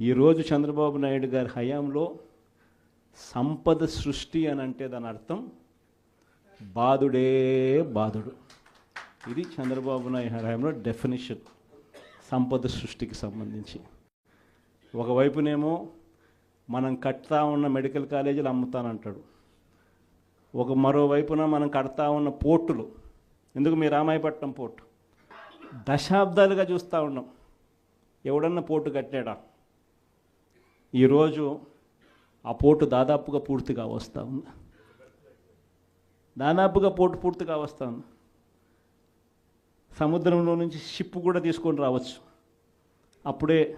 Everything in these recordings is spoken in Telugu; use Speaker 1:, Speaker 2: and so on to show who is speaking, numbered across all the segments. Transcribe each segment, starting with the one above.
Speaker 1: ఈరోజు చంద్రబాబు నాయుడు గారి హయాంలో సంపద సృష్టి అని అంటే దాని అర్థం బాధుడే బాధుడు. ఇది చంద్రబాబు నాయుడు హయాంలో డెఫినేషన్ సంపద సృష్టికి సంబంధించి. ఒకవైపునేమో మనం కడతా ఉన్న మెడికల్ కాలేజీలు అమ్ముతానంటాడు. ఒక మరోవైపున మనం కడతా ఉన్న పోర్టులు. ఎందుకు మీ రామాయపట్నం పోర్టు? దశాబ్దాలుగా చూస్తూ ఉన్నాం. ఎవడన్నా పోర్టు కట్టాడా? ఈరోజు ఆ పోటు దాదాపుగా పూర్తిగా వస్తూ ఉంది. దాదాపుగా పోటు పూర్తిగా వస్తూ ఉంది. సముద్రంలో నుంచి షిప్ కూడా తీసుకొని రావచ్చు. అప్పుడే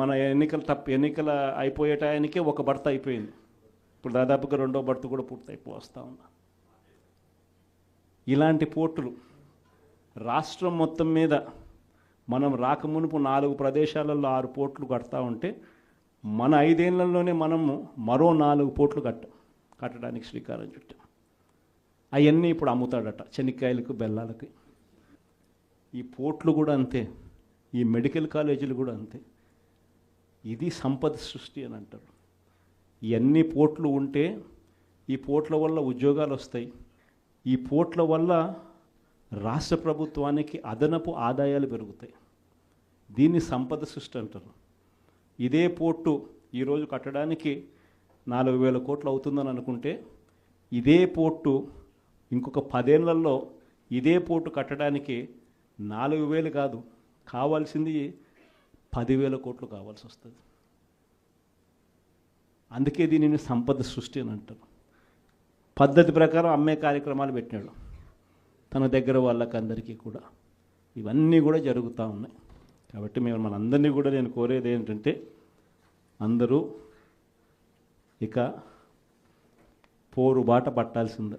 Speaker 1: మన ఎన్నికలు తప్ప ఎన్నికల అయిపోయే టయానికే ఒక భర్త అయిపోయింది. ఇప్పుడు దాదాపుగా రెండో భర్త కూడా పూర్తయిపో వస్తూ ఉంది. ఇలాంటి పోర్టులు రాష్ట్రం మొత్తం మీద మనం రాకమునుపు నాలుగు ప్రదేశాలలో ఆరు పోర్ట్లు కడతా ఉంటే మన ఐదేళ్ళలోనే మనము మరో నాలుగు పోట్లు కట్ట కట్టడానికి శ్రీకారం చుట్టాం. అవన్నీ ఇప్పుడు అమ్ముతాడట చెనిక్కాయలకు బెల్లాలకి. ఈ పోట్లు కూడా అంతే. ఈ మెడికల్ కాలేజీలు కూడా అంతే. ఇది సంపద సృష్టి అని అంటారు. ఇవన్నీ పోట్లు ఉంటే ఈ పోట్ల వల్ల ఉద్యోగాలు వస్తాయి. ఈ పోట్ల వల్ల రాష్ట్ర ప్రభుత్వానికి అదనపు ఆదాయాలు పెరుగుతాయి. దీన్ని సంపద సృష్టి అంటారు. ఇదే పోర్టు ఈరోజు కట్టడానికి నాలుగు వేల కోట్లు అవుతుందని అనుకుంటే ఇదే పోర్టు ఇంకొక పదేళ్ళలో ఇదే పోర్టు కట్టడానికి నాలుగు వేలు కాదు కావాల్సింది పదివేల కోట్లు కావాల్సి వస్తుంది. అందుకే దీనిని సంపద సృష్టి అని అంటారు. పద్ధతి ప్రకారం అమ్మే కార్యక్రమాలు పెట్టినాడు. తన దగ్గర వాళ్ళకందరికీ కూడా ఇవన్నీ కూడా జరుగుతూ ఉన్నాయి. కాబట్టి మేము మనందరినీ కూడా నేను కోరేది ఏంటంటే అందరూ ఇక పోరు బాట పట్టాల్సిందే.